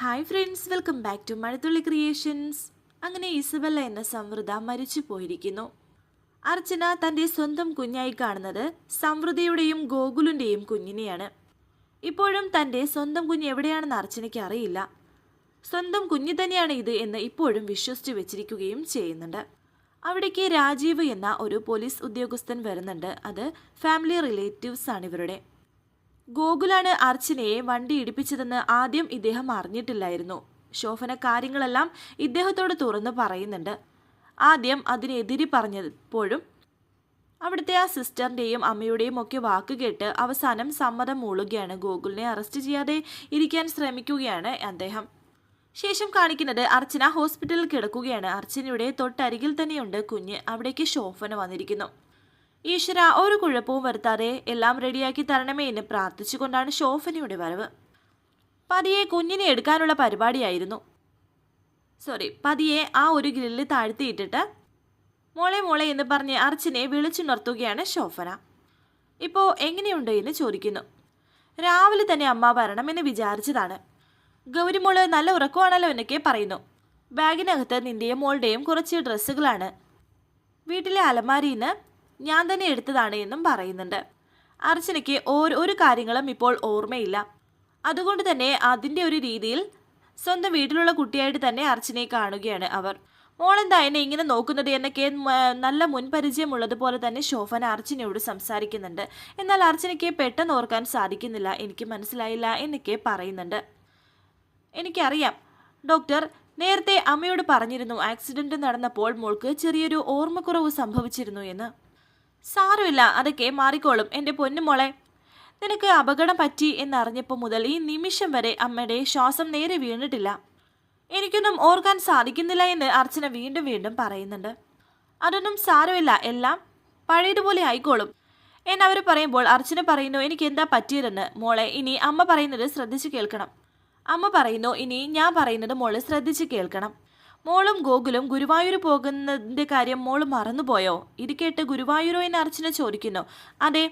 Hi friends welcome back to Mazhathulli creations അങ്ങനെ Isabella എന്ന സംവൃത മരിച്ചു പോയിരിക്കുന്നു. അർച്ചന തന്റെ സ്വന്തം കുഞ്ഞായി കാണുന്നത് സംവൃതയുടെയും ഗോകുലിന്റെയും കുഞ്ഞിനെയാണ്. ഇപ്പോഴും തന്റെ സ്വന്തം കുഞ്ഞ് എവിടെയാണെന്ന് അർച്ചനയ്ക്ക് അറിയില്ല. സ്വന്തം കുഞ്ഞ് തന്നെയാണ് ഇത് എന്ന് ഇപ്പോഴും വിശ്വസിച്ച് വെച്ചിരിക്കുകയും ചെയ്യുന്നുണ്ട്. അവിടേക്ക് രാജീവ് എന്ന ഒരു പോലീസ് ഉദ്യോഗസ്ഥൻ വരുന്നുണ്ട്. അത് ഫാമിലി റിലേറ്റീവ്സ് ആണ് ഇവരുടെ. ഗോകുലാണ് അർച്ചനയെ വണ്ടി ഇടിപ്പിച്ചതെന്ന് ആദ്യം ഇദ്ദേഹം അറിഞ്ഞിട്ടില്ലായിരുന്നു. ശോഭന കാര്യങ്ങളെല്ലാം ഇദ്ദേഹത്തോട് തുറന്നു പറയുന്നുണ്ട്. ആദ്യം അതിനെതിരി പറഞ്ഞപ്പോഴും അവിടുത്തെ ആ സിസ്റ്ററിന്റെയും അമ്മയുടെയും ഒക്കെ വാക്ക് കേട്ട് അവസാനം സമ്മതം മൂളുകയാണ്. ഗോകുലിനെ അറസ്റ്റ് ചെയ്യാതെ ഇരിക്കാൻ ശ്രമിക്കുകയാണ് അദ്ദേഹം. ശേഷം കാണിക്കുന്നത് അർച്ചന ഹോസ്പിറ്റലിൽ കിടക്കുകയാണ്. അർച്ചനയുടെ തൊട്ടരികിൽ തന്നെയുണ്ട് കുഞ്ഞ്. അവിടേക്ക് ശോഭന വന്നിരിക്കുന്നു. ഈശ്വര ഒരു കുഴപ്പവും വരുത്താതെ എല്ലാം റെഡിയാക്കി തരണമേ എന്ന് പ്രാർത്ഥിച്ചുകൊണ്ടാണ് ശോഭനയുടെ വരവ്. പതിയെ കുഞ്ഞിനെ എടുക്കാനുള്ള പരിപാടിയായിരുന്നു. സോറി പതിയെ ആ ഒരു ഗ്രില്ല് താഴ്ത്തിയിട്ടിട്ട് മോളെ മോളെ എന്ന് പറഞ്ഞ് അർച്ചനെ വിളിച്ചുണർത്തുകയാണ് ഷോഫന ഇപ്പോൾ എങ്ങനെയുണ്ട് എന്ന് ചോദിക്കുന്നു. രാവിലെ തന്നെ അമ്മ എന്ന് വിചാരിച്ചതാണ്. ഗൗരിമോൾ നല്ല ഉറക്കമാണല്ലോ എന്നൊക്കെ പറയുന്നു. ബാഗിനകത്ത് നിന്റെയും മോളുടെയും കുറച്ച് ഡ്രസ്സുകളാണ്. വീട്ടിലെ അലമാരിയിൽ നിന്ന് ഞാൻ തന്നെ എടുത്തതാണ് എന്നും പറയുന്നുണ്ട്. അർച്ചനയ്ക്ക് ഓരോ ഒരു കാര്യങ്ങളും ഇപ്പോൾ ഓർമ്മയില്ല. അതുകൊണ്ട് തന്നെ അതിന്റെ ഒരു രീതിയിൽ സ്വന്തം വീട്ടിലുള്ള കുട്ടിയായിട്ട് തന്നെ അർച്ചനയെ കാണുകയാണ് അവർ. മോളെന്താ എന്നെ ഇങ്ങനെ നോക്കുന്നത്? എന്നൊക്കെ നല്ല മുൻപരിചയമുള്ളതുപോലെ തന്നെ ശോഭന അർച്ചനയോട് സംസാരിക്കുന്നുണ്ട്. എന്നാൽ അർച്ചനയ്ക്ക് പെട്ടെന്ന് ഓർക്കാൻ സാധിക്കുന്നില്ല. എനിക്ക് മനസ്സിലായില്ല എന്നൊക്കെ പറയുന്നുണ്ട്. എനിക്കറിയാം. ഡോക്ടർ നേരത്തെ അമ്മയോട് പറഞ്ഞിരുന്നു ആക്സിഡന്റ് നടന്നപ്പോൾ മോൾക്ക് ചെറിയൊരു ഓർമ്മക്കുറവ് സംഭവിച്ചിരുന്നു എന്ന്. സാരമില്ല അതൊക്കെ മാറിക്കോളും. എന്റെ പൊന്നുമോളെ നിനക്ക് അപകടം പറ്റി എന്നറിഞ്ഞപ്പോൾ മുതൽ ഈ നിമിഷം വരെ അമ്മയുടെ ശ്വാസം നേരെ വീണിട്ടില്ല. എനിക്കൊന്നും ഓർക്കാൻ സാധിക്കുന്നില്ല എന്ന് അർച്ചന വീണ്ടും വീണ്ടും പറയുന്നുണ്ട്. അതൊന്നും സാരമില്ല എല്ലാം പഴയതുപോലെ ആയിക്കോളും എന്നവർ പറയുമ്പോൾ അർച്ചന പറയുന്നു എനിക്ക് എന്താ പറ്റിയതെന്ന്? മോളെ ഇനി അമ്മ പറയുന്നത് ശ്രദ്ധിച്ച് കേൾക്കണം. അമ്മ പറയുന്നു ഇനി ഞാൻ പറയുന്നത് മോളെ ശ്രദ്ധിച്ച് കേൾക്കണം. മോളും ഗോകുലും ഗുരുവായൂർ പോകുന്നതിന്റെ കാര്യം മോൾ മറന്നുപോയോ? ഇത് കേട്ട് ഗുരുവായൂരോ എന്ന് അർച്ചന ചോദിക്കുന്നു. അതെ.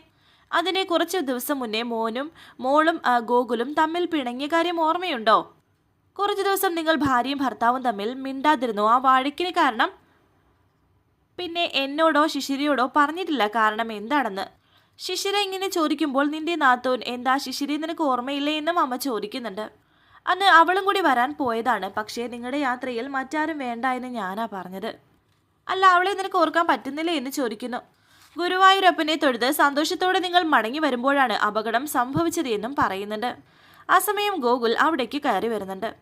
അതിനെ കുറച്ച് ദിവസം മുന്നേ മോനും മോളും ഗോകുലും തമ്മിൽ പിണങ്ങിയ കാര്യം ഓർമ്മയുണ്ടോ? കുറച്ച് ദിവസം നിങ്ങൾ ഭാര്യയും ഭർത്താവും തമ്മിൽ മിണ്ടാതിരുന്നു? ആ വഴക്കിന് കാരണം? പിന്നെ എന്നോടോ ശിശിരയോടോ പറഞ്ഞിട്ടില്ല കാരണം എന്താണെന്ന്? ശിശിര ഇങ്ങനെ ചോദിക്കുമ്പോൾ നിന്റെ നാത്തോൻ എന്താ ശിശിരി നിനക്ക് ഓർമ്മയില്ലേ? എന്നും അമ്മ ചോദിക്കുന്നുണ്ട്. അന്ന് അവളും കൂടി വരാൻ പോയതാണ്. പക്ഷേ നിങ്ങളുടെ യാത്രയിൽ മറ്റാരും വേണ്ട എന്ന് ഞാനാ പറഞ്ഞത്. അല്ല അവളെ നിനക്ക് ഓർക്കാൻ പറ്റുന്നില്ല എന്ന് ചോദിക്കുന്നു. ഗുരുവായൂരപ്പനെ തൊഴുത് സന്തോഷത്തോടെ നിങ്ങൾ മടങ്ങി വരുമ്പോഴാണ് അപകടം സംഭവിച്ചത് എന്നും പറയുന്നുണ്ട്. ആ സമയം ഗോകുൽ അവിടേക്ക് കയറി വരുന്നുണ്ട്.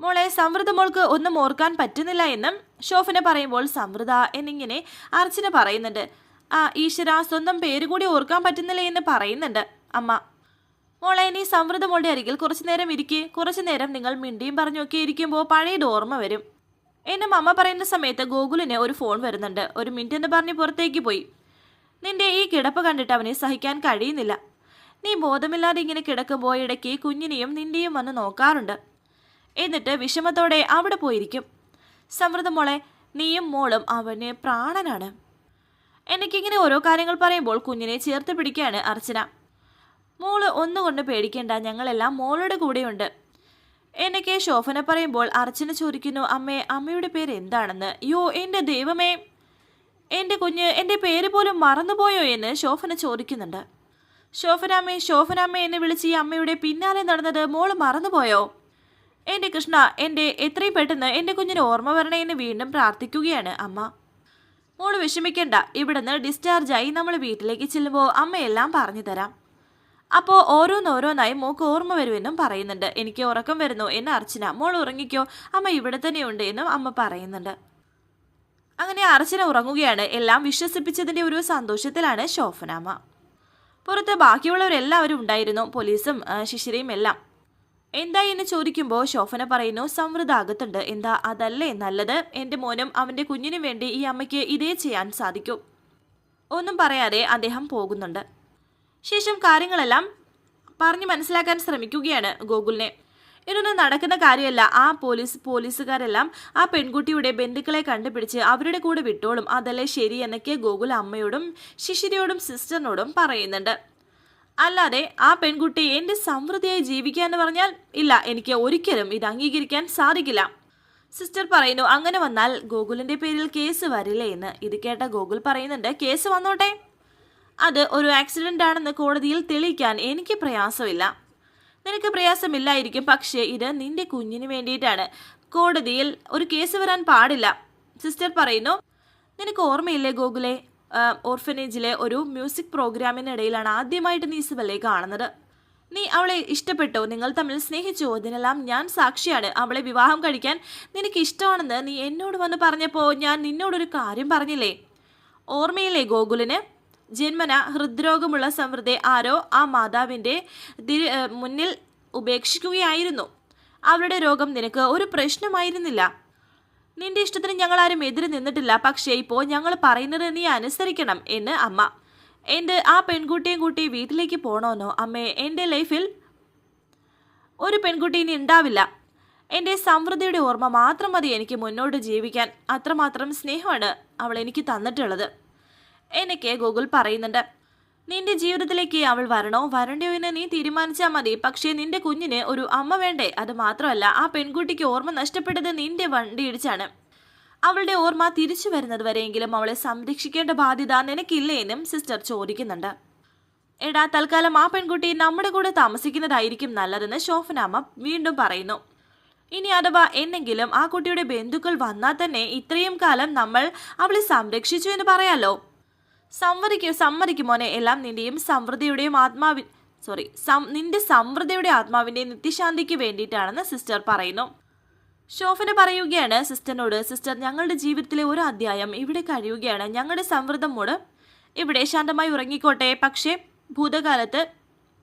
മോളെ സമൃദ്ധ മോൾക്ക് ഒന്നും ഓർക്കാൻ പറ്റുന്നില്ല എന്നും ഷോഫിനെ പറയുമ്പോൾ സമൃദ്ധ എന്നിങ്ങനെ അർച്ചന പറയുന്നുണ്ട്. ആ ഈശ്വര സ്വന്തം പേര് കൂടി ഓർക്കാൻ പറ്റുന്നില്ല എന്ന് പറയുന്നുണ്ട്. അമ്മ മോളെ നീ സമൃദ്ധ മോളുടെ അരികിൽ കുറച്ചു നേരം ഇരിക്കെ. കുറച്ചു നേരം നിങ്ങൾ മിണ്ടിയും പറഞ്ഞൊക്കെ ഇരിക്കുമ്പോൾ പഴയത് ഓർമ്മ വരും. എന്നെ മമ്മ പറയുന്ന സമയത്ത് ഗോകുലിന് ഒരു ഫോൺ വരുന്നുണ്ട്. ഒരു മിനിറ്റ് എന്ന് പറഞ്ഞ് പുറത്തേക്ക് പോയി. നിന്റെ ഈ കിടപ്പ് കണ്ടിട്ട് അവനെ സഹിക്കാൻ കഴിയുന്നില്ല. നീ ബോധമില്ലാതെ ഇങ്ങനെ കിടക്കുമ്പോൾ ഇടയ്ക്ക് കുഞ്ഞിനെയും നിന്റെയും വന്ന് നോക്കാറുണ്ട്. എന്നിട്ട് വിഷമത്തോടെ അവിടെ പോയിരിക്കും. സമൃദ്ധ മോളെ നീയും മോളും അവന് പ്രാണനാണ്. എനിക്കിങ്ങനെ ഓരോ കാര്യങ്ങൾ പറയുമ്പോൾ കുഞ്ഞിനെ ചേർത്ത് പിടിക്കുകയാണ് അർച്ചന. ഒന്നുകൊണ്ട് പേടിക്കേണ്ട ഞങ്ങളെല്ലാം മോളുടെ കൂടെയുണ്ട്. എന്നൊക്കെ ശോഭന പറയുമ്പോൾ അർച്ചന ചോദിക്കുന്നു അമ്മേ അമ്മയുടെ പേര് എന്താണെന്ന് യോ എന്റെ ദൈവമേ. എന്റെ കുഞ്ഞ് എന്റെ പേര് പോലും മറന്നുപോയോ? എന്ന് ശോഭന ചോദിക്കുന്നുണ്ട്. ശോഭനാമ്മേ ശോഭനാമ്മേ എന്ന് വിളിച്ച് ഈ അമ്മയുടെ പിന്നാലെ നടന്നത് മോൾ മറന്നുപോയോ? എന്റെ കൃഷ്ണ എന്റെ എത്രയും പെട്ടെന്ന് എന്റെ കുഞ്ഞിന് ഓർമ്മ വരണേ എന്ന് വീണ്ടും പ്രാർത്ഥിക്കുകയാണ് അമ്മ. മോൾ വിഷമിക്കണ്ട ഇവിടുന്ന് ഡിസ്ചാർജായി നമ്മൾ വീട്ടിലേക്ക് ചെല്ലുമ്പോൾ അമ്മയെല്ലാം പറഞ്ഞു തരാം. അപ്പോൾ ഓരോന്നോരോന്നായി മോക്ക് ഓർമ്മ വരുമെന്നും പറയുന്നുണ്ട്. എനിക്ക് ഉറക്കം വരുന്നു. എന്ന് അർച്ചന മോൾ ഉറങ്ങിക്കോ. അമ്മ ഇവിടെ തന്നെയുണ്ട് എന്നും അമ്മ പറയുന്നുണ്ട്. അങ്ങനെ അർച്ചന ഉറങ്ങുകയാണ്. എല്ലാം വിശ്വസിപ്പിച്ചതിന്റെ ഒരു സന്തോഷത്തിലാണ് ശോഭനാമ്മ. പുറത്ത് ബാക്കിയുള്ളവരെല്ലാവരും ഉണ്ടായിരുന്നു. പോലീസും ശിശിരയും എല്ലാം. എന്താ എന്ന് ചോദിക്കുമ്പോൾ ശോഭന പറയുന്നു സമൃദ്ധ അകത്തുണ്ട്. എന്താ അതല്ലേ നല്ലത്? എന്റെ മോനും അവന്റെ കുഞ്ഞിനും വേണ്ടി ഈ അമ്മയ്ക്ക് ഇതേ ചെയ്യാൻ സാധിക്കും. ഒന്നും പറയാതെ അദ്ദേഹം പോകുന്നുണ്ട്. ശേഷം കാര്യങ്ങളെല്ലാം പറഞ്ഞു മനസ്സിലാക്കാൻ ശ്രമിക്കുകയാണ് ഗോകുലിനെ. ഇതൊന്നും നടക്കുന്ന കാര്യമല്ല. ആ പോലീസ് പോലീസുകാരെല്ലാം ആ പെൺകുട്ടിയുടെ ബന്ധുക്കളെ കണ്ടുപിടിച്ച് അവരുടെ കൂടെ വിട്ടോളും. അതല്ലേ ശരി എന്നൊക്കെ ഗോകുൽ അമ്മയോടും ശിശിരയോടും സിസ്റ്ററിനോടും പറയുന്നുണ്ട്. അല്ലാതെ ആ പെൺകുട്ടി എന്റെ സമൃദ്ധിയായി ജീവിക്കുക എന്ന് പറഞ്ഞാൽ ഇല്ല. എനിക്ക് ഒരിക്കലും ഇത് അംഗീകരിക്കാൻ സാധിക്കില്ല. സിസ്റ്റർ പറയുന്നു അങ്ങനെ വന്നാൽ ഗോകുലിന്റെ പേരിൽ കേസ് വരില്ലേ എന്ന്. ഇത് കേട്ട ഗോകുൽ പറയുന്നുണ്ട് കേസ് വന്നോട്ടെ. അത് ഒരു ആക്സിഡന്റ് ആണെന്ന് കോടതിയിൽ തെളിയിക്കാൻ എനിക്ക് പ്രയാസമില്ല. നിനക്ക് പ്രയാസമില്ലായിരിക്കും പക്ഷേ ഇത് നിന്റെ കുഞ്ഞിന് വേണ്ടിയിട്ടാണ്. കോടതിയിൽ ഒരു കേസ് വരാൻ പാടില്ല. സിസ്റ്റർ പറയുന്നു നിനക്ക് ഓർമ്മയില്ലേ ഗോകുലെ? ഓർഫനേജിലെ ഒരു മ്യൂസിക് പ്രോഗ്രാമിനിടയിലാണ് ആദ്യമായിട്ട് നീ ഇസബലെ കാണുന്നത്. നീ അവളെ ഇഷ്ടപ്പെട്ടോ? നിങ്ങൾ തമ്മിൽ സ്നേഹിച്ചോ? അതിനെല്ലാം ഞാൻ സാക്ഷിയാണ്. അവളെ വിവാഹം കഴിക്കാൻ നിനക്ക് ഇഷ്ടമാണെന്ന് നീ എന്നോട് വന്ന് പറഞ്ഞപ്പോൾ ഞാൻ നിന്നോടൊരു കാര്യം പറഞ്ഞില്ലേ? ഓർമ്മയില്ലേ ഗോകുലിന്? ജന്മന ഹൃദ്രോഗമുള്ള സമൃദ്ധി ആരോ ആ മാതാവിന്റെ മുന്നിൽ ഉപേക്ഷിക്കുകയായിരുന്നു. അവരുടെ രോഗം നിനക്ക് ഒരു പ്രശ്നമായിരുന്നില്ല. നിന്റെ ഇഷ്ടത്തിന് ഞങ്ങൾ ആരും എതിര് നിന്നിട്ടില്ല. പക്ഷേ ഇപ്പോൾ ഞങ്ങൾ പറയുന്നത് നീ അനുസരിക്കണം എന്ന് അമ്മ. എന്റെ ആ പെൺകുട്ടിയും കൂട്ടി വീട്ടിലേക്ക് പോകണമെന്നോ അമ്മേ എന്റെ ലൈഫിൽ ഒരു പെൺകുട്ടി ഇനി ഉണ്ടാവില്ല. എന്റെ സമൃദ്ധിയുടെ ഓർമ്മ മാത്രം മതി എനിക്ക് മുന്നോട്ട് ജീവിക്കാൻ. അത്രമാത്രം സ്നേഹമാണ് അവൾ എനിക്ക് തന്നിട്ടുള്ളത്. എനിക്ക് ഗൂഗിൾ പറയുന്നുണ്ട്. നിന്റെ ജീവിതത്തിലേക്ക് അവൾ വരണോ? വരണ്ടയോ എന്ന് നീ തീരുമാനിച്ചാൽ മതി. പക്ഷേ നിന്റെ കുഞ്ഞിന് ഒരു അമ്മ വേണ്ടേ? അത് മാത്രമല്ല ആ പെൺകുട്ടിക്ക് ഓർമ്മ നഷ്ടപ്പെട്ടത് നിന്റെ വണ്ടി ഇടിച്ചാണ്. അവളുടെ ഓർമ്മ തിരിച്ചു വരുന്നത് വരെയെങ്കിലും അവളെ സംരക്ഷിക്കേണ്ട ബാധ്യത നിനക്കില്ലേ എന്നും സിസ്റ്റർ ചോദിക്കുന്നുണ്ട്. എടാ തൽക്കാലം ആ പെൺകുട്ടി നമ്മുടെ കൂടെ താമസിക്കുന്നതായിരിക്കും നല്ലതെന്ന് ഷോഫനാമ്മ വീണ്ടും പറയുന്നു. ഇനി അഥവാ എന്നെങ്കിലും ആ കുട്ടിയുടെ ബന്ധുക്കൾ വന്നാൽ തന്നെ ഇത്രയും കാലം നമ്മൾ അവളെ സംരക്ഷിച്ചു എന്ന് പറയാലോ? സമ്മതിക്കും സമ്മതിക്കും മോനെ. എല്ലാം നിന്റെയും സമൃദ്ധിയുടെയും ആത്മാവി സോറി നിന്റെ സമൃദ്ധിയുടെ ആത്മാവിന്റെ നിത്യശാന്തിക്ക് വേണ്ടിയിട്ടാണെന്ന് സിസ്റ്റർ പറയുന്നു. ഷോഫിന് പറയുകയാണ് സിസ്റ്ററിനോട് സിസ്റ്റർ ഞങ്ങളുടെ ജീവിതത്തിലെ ഒരു അധ്യായം ഇവിടെ കഴിയുകയാണ്. ഞങ്ങളുടെ സമൃദ്ധം മൂട് ഇവിടെ ശാന്തമായി ഉറങ്ങിക്കോട്ടെ. പക്ഷേ ഭൂതകാലത്ത്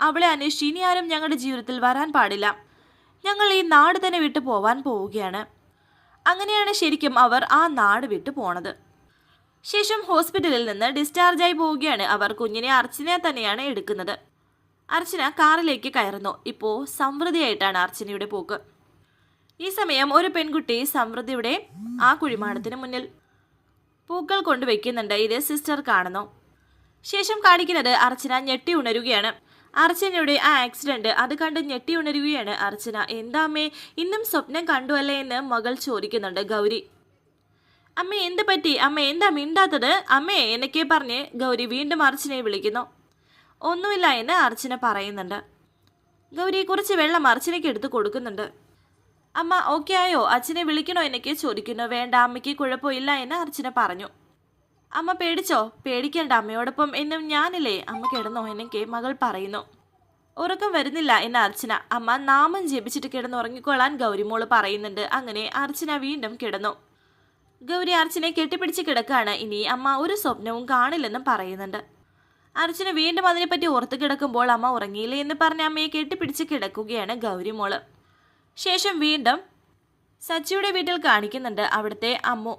അവളെ അന്വേഷിച്ച് ഇനി ആരും ഞങ്ങളുടെ ജീവിതത്തിൽ വരാൻ പാടില്ല. ഞങ്ങൾ ഈ നാട് തന്നെ വിട്ടു പോവാൻ പോവുകയാണ്. അങ്ങനെയാണ് ശരിക്കും അവർ ആ നാട് വിട്ടു പോണത് ശേഷം ഹോസ്പിറ്റലിൽ നിന്ന് ഡിസ്ചാർജായി പോവുകയാണ് അവർ. കുഞ്ഞിനെ അർച്ചനയെ തന്നെയാണ് എടുക്കുന്നത്. അർച്ചന കാറിലേക്ക് കയറുന്നു. ഇപ്പോൾ സമൃദ്ധിയായിട്ടാണ് അർച്ചനയുടെ പോക്ക്. ഈ സമയം ഒരു പെൺകുട്ടി സമൃദ്ധിയുടെ ആ കുഴിമാടത്തിന് മുന്നിൽ പൂക്കൾ കൊണ്ടുവയ്ക്കുന്നുണ്ട് ഇത് സിസ്റ്റർ കാണുന്നു. ശേഷം കാണിക്കുന്നത് അർച്ചന ഞെട്ടി ഉണരുകയാണ്. അർച്ചനയുടെ ആ ആക്സിഡന്റ് അത് കണ്ട് ഞെട്ടി ഉണരുകയാണ്. അർച്ചന എന്താമേ ഇന്നും സ്വപ്നം കണ്ടുവല്ലേ എന്ന് മകൾ ചോദിക്കുന്നുണ്ട് ഗൗരി. അമ്മ എന്ത് പറ്റി? അമ്മ എന്താ മിണ്ടാത്തത്? അമ്മേ എന്നൊക്കെ പറഞ്ഞ് ഗൗരി വീണ്ടും അർച്ചനയെ വിളിക്കുന്നു. ഒന്നുമില്ല എന്ന് അർച്ചന പറയുന്നുണ്ട്. ഗൗരി കുറച്ച് വെള്ളം അർച്ചനയ്ക്ക് എടുത്ത് കൊടുക്കുന്നുണ്ട്. അമ്മ ഓക്കെ ആയോ? അച്ഛനെ വിളിക്കണോ? എന്നൊക്കെ ചോദിക്കുന്നു. വേണ്ട അമ്മയ്ക്ക് കുഴപ്പമില്ല എന്ന് അർച്ചന പറഞ്ഞു. അമ്മ പേടിച്ചോ? പേടിക്കേണ്ട അമ്മയോടൊപ്പം എന്നും ഞാനില്ലേ? അമ്മ കിടന്നോ? എന്നൊക്കെ മകൾ പറയുന്നു. ഉറക്കം വരുന്നില്ല എന്ന് അർച്ചന. അമ്മ നാമം ജപിച്ചിട്ട് കിടന്നുറങ്ങിക്കൊള്ളാൻ ഗൗരിമോൾ പറയുന്നുണ്ട്. അങ്ങനെ അർച്ചന വീണ്ടും കിടന്നു. ഗൗരി അർച്ചനെ കെട്ടിപ്പിടിച്ച് കിടക്കാണ്. ഇനി അമ്മ ഒരു സ്വപ്നവും കാണില്ലെന്നും പറയുന്നുണ്ട്. അർച്ചന വീണ്ടും അതിനെപ്പറ്റി ഓർത്ത് കിടക്കുമ്പോൾ അമ്മ ഉറങ്ങിയില്ലേ എന്ന് പറഞ്ഞ അമ്മയെ കെട്ടിപ്പിടിച്ച് കിടക്കുകയാണ് ഗൗരി മോൾ. ശേഷം വീണ്ടും സച്ചിയുടെ വീട്ടിൽ കാണിക്കുന്നുണ്ട് അവിടുത്തെ അമ്മു.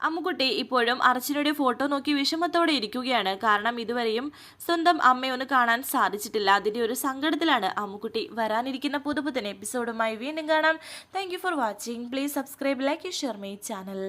അമ്മുക്കുട്ടി ഇപ്പോഴും അർച്ചനയുടെ ഫോട്ടോ നോക്കി വിഷമത്തോടെ ഇരിക്കുകയാണ്. കാരണം ഇതുവരെയും സ്വന്തം അമ്മയൊന്ന് കാണാൻ സാധിച്ചിട്ടില്ല. അതിന്റെ ഒരു സങ്കടത്തിലാണ് അമ്മുകുട്ടി വരാനിരിക്കുന്ന പുതുപുത്തൻ എപ്പിസോഡുമായി വീണ്ടും കാണാം. Thank for watching please subscribe like share my channel